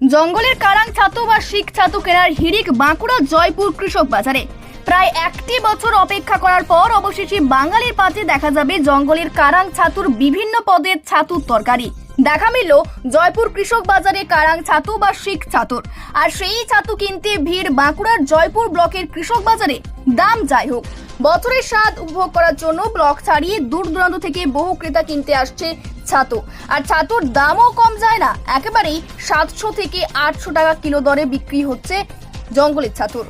জঙ্গলের কারাং ছাতু বা শিখ ছাতু কেনার হিড়িক বাঁকুড়া জয়পুর কৃষক বাজারে। প্রায় একটি বছর অপেক্ষা করার পর অবশেষে বাঙালির পাতে দেখা যাবে জঙ্গলের কারাং ছাতুর বিভিন্ন পদের ছাতুর তরকারি। দেখা মিলল জয়পুর কৃষক বাজারে কারাং ছাতু বা শিখ ছাতুর। আর সেই ছাতু কিনতে ভিড় বাঁকুড়ার জয়পুর ব্লকের কৃষক বাজারে। দাম যাই হোক, বছরের স্বাদ উপভোগ করার জন্য ব্লক ছাড়িয়ে দূর দূরান্ত থেকে বহু ক্রেতা কিনতে আসছে ছাতু। আর ছাতুর দামও কম যায় না, একেবারেই সাতশো থেকে আটশো টাকা কিলো দরে বিক্রি হচ্ছে জঙ্গলের ছাতুর।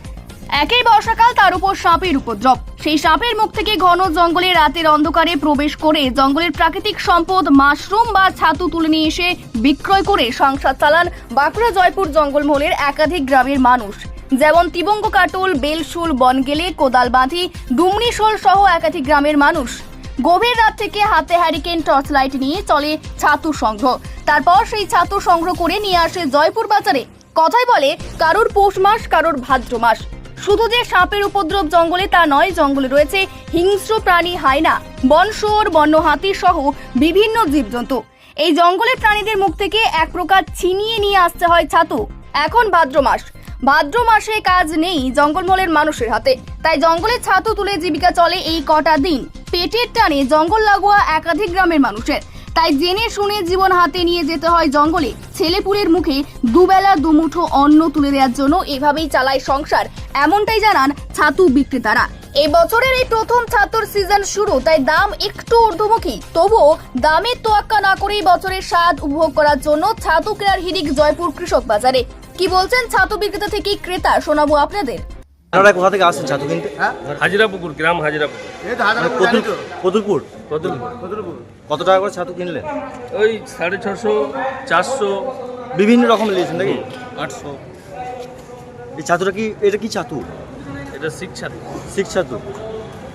একই বর্ষাকাল তার উপর সাপের উপদ্রব। সেই সাপের মুখ থেকে ঘন জঙ্গলে রাতের অন্ধকারে প্রবেশ করে জঙ্গলের প্রাকৃতিক সম্পদ মাশরুম বা ছাতু তুলে নিয়ে এসে বিক্রয় করে সংসার চালান বাঁকুড়া জয়পুর জঙ্গলমহলের একাধিক গ্রামের মানুষ। যেমন তিবঙ্গ কাটুল, বেলশুল, বনগেলে কোদাল বাঁধি ডুমনিশোল সহ একাধিক গ্রামের মানুষ গভীর রাত থেকে হাতে হ্যারিকেন টর্চ লাইট নিয়ে চলে ছাতু সংগ্রহ। তারপর সেই ছাতু সংগ্রহ করে নিয়ে আসে জয়পুর বাজারে। কথাই বলে, কারোর পৌষ মাস, কারোর ভাদ্র মাস। শুধু যে সাপের উপদ্রব জঙ্গলে তা নয়, জঙ্গলে রয়েছে হিংস্র প্রাণী হায়না বনশুয়োর বন্য হাতি সহ বিভিন্ন জীবজন্তু। এই জঙ্গলের প্রাণীদের মুখ থেকে এক প্রকার ছিনিয়ে নিয়ে আসতে হয় ছাতু। এখন ভাদ্র মাস। ভাদ্র মাসে কাজ নেই জঙ্গলমলের মানুষের হাতে। তাই জঙ্গলে ছাতু তুলে জীবিকা চলে এই কটা দিন। পেটের টানে জঙ্গল লাগোয়া একাধিক গ্রামের মানুষের। তাই জেনে শুনে জীবন হাতে নিয়ে যেতে হয় জঙ্গলে। ছেলেপুলের মুখে দুবেলা, দুমুঠো অন্ন তুলে দেওয়ার জন্য এভাবেই চালায় সংসার, এমনটাই জানান ছাতু বিক্রেতারা। এবছরের এই প্রথম ছাতুর সিজন শুরু, তাই দাম একটু ঊর্ধ্বমুখী। তবুও দামের তোয়াক্কা না করেই বছরের স্বাদ উপভোগ করার জন্য ছাতু কেনার হিরিক জয়পুর কৃষক বাজারে। কি বলছেন ছাতু বিক্রেতা থেকে ক্রেতা? শোনাবো আপনাদের। আপনারা কোথা থেকে আসছেন ছাতু কিনতে? হাজিরাপুকুর গ্রাম হাজিরাপুকুর। কতুলপুর কদলপুর কত টাকা করে ছাতু কিনলেন? ওই সাড়ে ছশো চারশো। বিভিন্ন রকম নিয়েছেন নাকি? আটশো। এই ছাতুটা কি এটা কি ছাতু? এটা শিক্ষা শিখ ছাতু।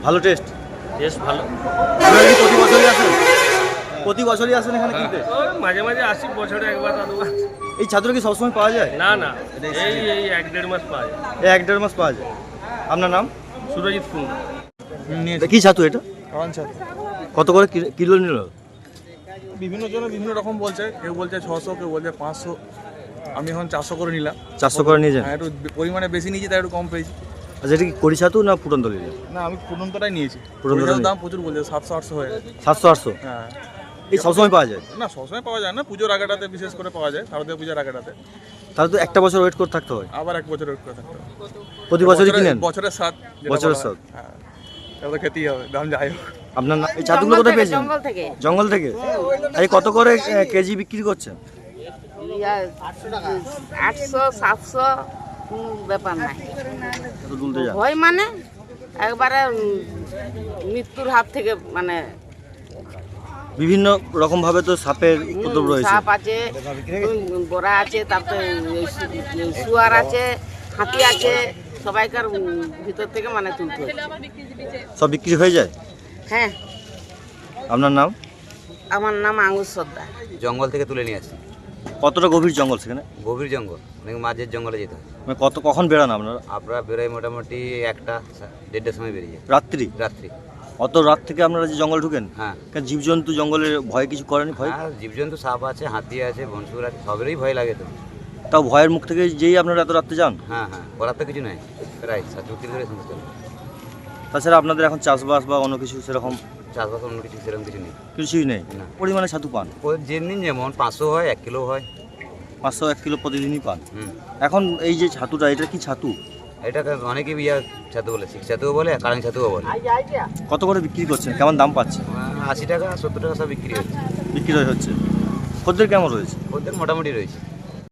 ভালো টেস্ট? বেশ ভালো। প্রতি বছরই আসেন? প্রতি বছরই আসেন এখানে কিনতে? ওই মাঝে মাঝে আসি বছরে একবার দুবার। এই ছাতুটা কি সবসময় পাওয়া যায়? না না। এই এই এক দেড় মাস পাওয়া যায়। এই এক দেড় মাস পাওয়া যায়। আপনার নাম? সুরজিৎ এটা কি ছাতু এটা? কারণ ছাড় কত করে কিলো নিল? বিভিন্ন জন বিভিন্ন রকম বলছে। কেউ বলছে ছশো কেউ বলছে পাঁচশো। আমি এখন চারশো করে নিলাম। চারশো করে নিয়ে যান। হ্যাঁ একটু পরিমাণে বেশি নিয়েছি তাই একটু কম পেয়েছি। আচ্ছা এটা কি কড়ি ছাতু না ফুটন্ত নিলেন না আমি পুরন্তটাই নিয়েছি। পুরন্তটা দাম প্রচুর বলছে সাতশো আটশো হয়ে সাতশো আটশো? হ্যাঁ। এই সবসময় পাওয়া যায়? না সবসময় পাওয়া যায় না। পুজোর আগেটাতে বিশেষ করে পাওয়া যায় শারদীয় পুজোর আগেটাতে। তাহলে তো একটা বছর ওয়েট করে থাকতে হয়। আবার এক বছর wait করে থাকতে হবে। প্রতি বছরই কিনেন? বছরের সাত বছরের বলা হয়। হ্যাঁ। এটা তো খেতেই হবে দাম যাই হোক। আপনার এই ছাতুগুলো কোথায় পেয়েছেন? জঙ্গল থেকে। জঙ্গল থেকে? এই কত করে কেজি বিক্রি করছেন? ইয়া, আটশো সাতশো ব্যাপার নাই। ভয় মানে একবারে মৃত্যুর হাত থেকে মানে বিভিন্ন রকম ভাবে তো সাপের উপদ্রব রয়েছে। সাপ আছে বড়া আছে তারপরে শুয়ার আছে হাতি আছে সবাইকার ভিতর থেকে মানে তুলতে হচ্ছে। সব বিক্রি হয়ে যায়? হ্যাঁ। আপনার নাম? আমার নাম আঙ্গুর সর্দার জঙ্গল থেকে তুলে নিয়ে আসি কতটা গভীর জঙ্গল সেখানে? গভীর জঙ্গল অনেক মাঝের জঙ্গলে যেতে হয়। মানে কত কখন বেরান আপনারা? আমরা বেরোই মোটামুটি একটা দেড়টার সময় বেরিয়ে রাত্রি? রাত্রি। অত রাত থেকে আপনারা যে জঙ্গল ঢুকেন হ্যাঁ। কেন জীবজন্তু জঙ্গলের ভয় কিছু করেনি? ভয়? আর জীবজন্তু সাপ আছে হাতি আছে বনশুর আছে সবেরই ভয় লাগে তো। তাও ভয়ের মুখ থেকে যেই আপনারা এত রাত্রে যান? হ্যাঁ হ্যাঁ করার তো কিছু নাই প্রায় সাত তাছাড়া আপনাদের এখন চাষবাস বা অন্য কিছু সেরকম চাষবাস অন্য কিছু সেরকম কিছু নেই। কিছুই নেই? না। পরিমাণে ছাতু পান? ওই যেদিন যেমন পাঁচশো হয় এক কিলো হয়। পাঁচশো এক কিলো প্রতিদিনই পান? হুম। এখন এই যে ছাতুটা এটা কি ছাতু? এটাকে অনেকে বিয়া ছাতু বলে শিখ ছাতুও বলে কারণ ছাতুও বলে। কত করে বিক্রি করছেন? কেমন দাম পাচ্ছে? আশি টাকা সত্তর টাকা সব বিক্রি হচ্ছে। বিক্রি হচ্ছে। খদ্দের কেমন রয়েছে? খদ্দের মোটামুটি রয়েছে।